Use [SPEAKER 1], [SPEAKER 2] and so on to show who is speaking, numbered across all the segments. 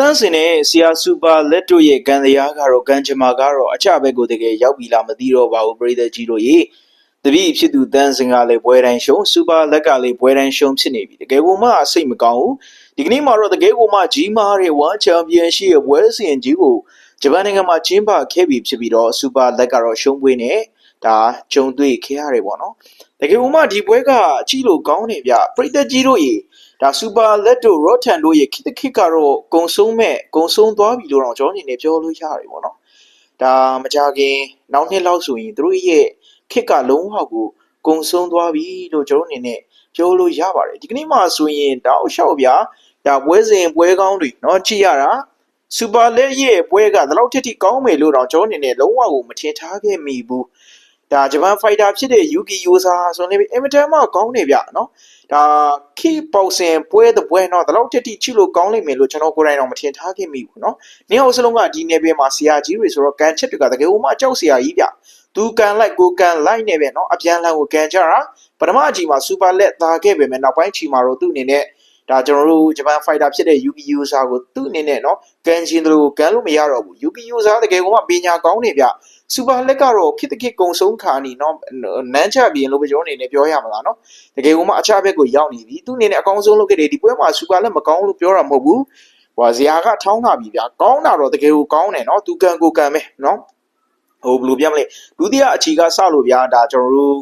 [SPEAKER 1] တန်းစင်နဲ့ဆီယာစူပါလက်တို့ရဲ့ကန်တရားကတော့ကန်ချမာကတော့အချဘက်ကိုတကယ်ရောက်ပြီလားမသိတော့ပါဘူးပရိသတ်ကြီးတို့ရေတပည့်ဖြစ်သူတန်းစင်ကလည်းပွဲတိုင်းရှုံးစူပါလက်ကလည်းပွဲတိုင်းရှုံးဖြစ်နေပြီတကယ်ကိုမှစိတ်မကောင်းဘူးဒီကနေ့မှာတော့တကယ်ကိုမှကြီးမားတဲ့ဝမ်ချန်ပီယံရှိရဲ့ပွဲစဉ်ကြီးကိုဂျပန်နိုင်ငံမှာကျင်းပခဲ့ပြီဖြစ်ပြီးတော့စူပါလက်ကတော့ရှုံးပွဲနဲ့ဒါဂျုံတွေ့ခဲ့ရတယ်ပေါ့နော်တကယ်ကိုမှဒီပွဲကအကြည့်လို့ကောင်းနေဗျပရိသတ်ကြီးတို့ရေ ဒါစူပါလက်တို့ရော့ထန်တို့ရဲ့ခိတခိကတော့ကုံဆုံးမဲ့ကုံဆုံးသွားပြီလို့တော့ကျွန်တော်အနေနဲ့ပြောလို့ရတယ်ပေါ့နော်ဒါမကြခင်နောက်နှစ်လောက်ဆိုရင်တို့ရဲ့ခစ်ကလုံးဝကိုကုံဆုံးသွားပြီလို့ကျွန်တော်အနေနဲ့ပြောလို့ရပါတယ်ဒီကနေ့မှဆိုရင်တောက်လျှောက်ဗျာဒါပွဲစဉ်ပွဲကောင်းတွေเนาะကြည့်ရတာစူပါလက်ရဲ့ပွဲကဒီလောက်ထက်ထိကောင်းမယ်လို့တော့ကျွန်တော်အနေနဲ့လုံးဝကိုမထင်ထားခဲ့မိဘူး ဒါဂျပန်ဖိုက်တာဖြစ်တဲ့ယူကီယိုဆာဆိုနေပြီအင်မတန်မှကောင်းနေဗျနော်ဒါခိပေါစင်ပွဲတပွဲတော့ဒီလောက်တက်တိချစ်လို့ကောင်းလိမ့်မယ်လို့ကျွန်တော်ကိုယ်တိုင်တော့မထင်ထားခဲ့မိဘူးနော်နင်းအောင်စလုံးကဒီနယ်ပယ်မှာဆရာကြီးတွေဆိုတော့ကန်ချက်တွေကတကယ်ကိုမှကြောက်ဆရာကြီးဗျသူကန်လိုက်ကိုကန်လိုက်နေပဲနော်အပြန်လန်ကိုကန်ကြတာပထမအချိန်မှာစူပါလက်သာခဲ့ပေမဲ့နောက်ပိုင်းချိန်မှာတော့သူ့အနေနဲ့ ဒါကျွန်တော်တို့ဂျပန် fighter ဖြစ်တဲ့ Yuki Usa ကိုသူ့အနေနဲ့နော်ကန်ရှင်တို့ကန်လို့မရတော့ဘူး Yuki Usa တကယ်ကိုမှပညာကောင်းနေဗျစူပါလက်ကတော့ခစ်တခစ်ကုံဆုံးခါနေနော်နန်းချပြင်လို့ပဲကျွန်တော်အနေနဲ့ပြောရမှာလားနော်တကယ်ကိုမှအခြားဘက်ကိုရောက်နေပြီသူ့အနေနဲ့အကောင်းဆုံးလုပ်ခဲ့တယ်ဒီပွဲမှာစူပါလက်မကောင်းလို့ပြောတာမဟုတ်ဘူးဟိုဇရာကထောင်းတာပြီဗျာကောင်းတာတော့တကယ်ကိုကောင်းတယ်နော်သူကန်ကိုကန်ပဲနော်ဟိုဘယ်လိုပြောမလဲဒုတိယအခြေကစလို့ဗျာဒါကျွန်တော်တို့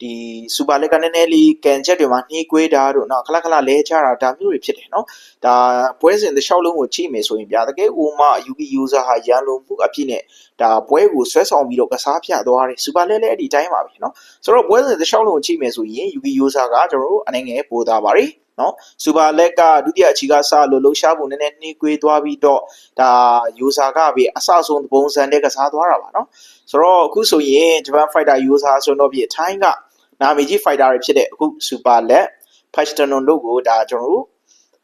[SPEAKER 1] ဒီစူပါလက်ကနည်းနည်းလေးကန်ချက်တွေမှာနှီးကွေးတာတို့နော်ခလခလလဲချတာဒါမျိုးတွေဖြစ်တယ်နော်ဒါပွဲစဉ်တစ်လျှောက်လုံးကိုကြည့်မယ်ဆိုရင်ဗျာတကယ်ဦးမ UB user ဟာရန်လုံးမှုအဖြစ်နဲ့ဒါပွဲကိုဆွဲဆောင်ပြီးတော့ကစားပြသွားတယ်စူပါလက်လည်းအဲ့ဒီတိုင်းပါပဲနော်ဆိုတော့ပွဲစဉ်တစ်လျှောက်လုံးကိုကြည့်မယ်ဆိုရင် UB user ကကျွန်တော်တို့အနေငယ်ပိုသားပါတယ်နော်စူပါလက်ကဒုတိယအချီကစလို့လှုပ်ရှားဖို့နည်းနည်းနှီးကွေးသွားပြီးတော့ဒါယူဆာကပဲအဆအဆုံးပုံစံနဲ့ကစားသွားတာပါနော်ဆိုတော့အခုဆိုရင်ဂျပန်ဖိုက်တာယူဆာဆိုတော့ပြထိုင်းက နာမည်ကြီးဖိုက်တာတွေဖြစ်တဲ့အခုစူပါလက်ဖက်စတနွန်တို့ကိုဒါကျွန်တော်တို့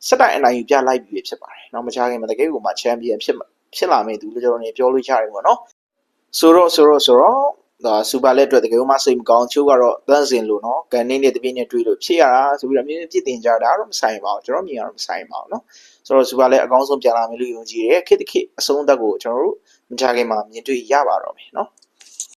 [SPEAKER 1] စက်တိုင်အနိုင်ယူပြလိုက်ပြီဖြစ်ပါတယ်။နောက်မချခင်မှာတကယ်ကိုမှချန်ပီယံဖြစ်ဖြစ်လာမယ့်သူလို့ကျွန်တော်နေပြောလို့ရတယ်ပေါ့နော်။ဆိုတော့ဆိုတော့ဆိုတော့ဒါစူပါလက်အတွက်တကယ်လို့မှစိတ်မကောင်းချိုးကတော့တန်းစင်လို့နော်ကန်နေနဲ့တပြင်းနဲ့တွေ့လို့ဖြစ်ရတာဆိုပြီးတော့မြင်းပြစ်တင်ကြတာတော့မဆိုင်ပါဘူးကျွန်တော်မြင်ရတော့မဆိုင်ပါဘူးနော်ဆိုတော့စူပါလက်အကောင်းဆုံးပြန်လာမယ်လို့ယုံကြည်တယ်ခေတ်တစ်ခေတ်အဆုံးသက်ကိုကျွန်တော်တို့မချခင်မှာမြင်တွေ့ရပါတော့မယ်နော်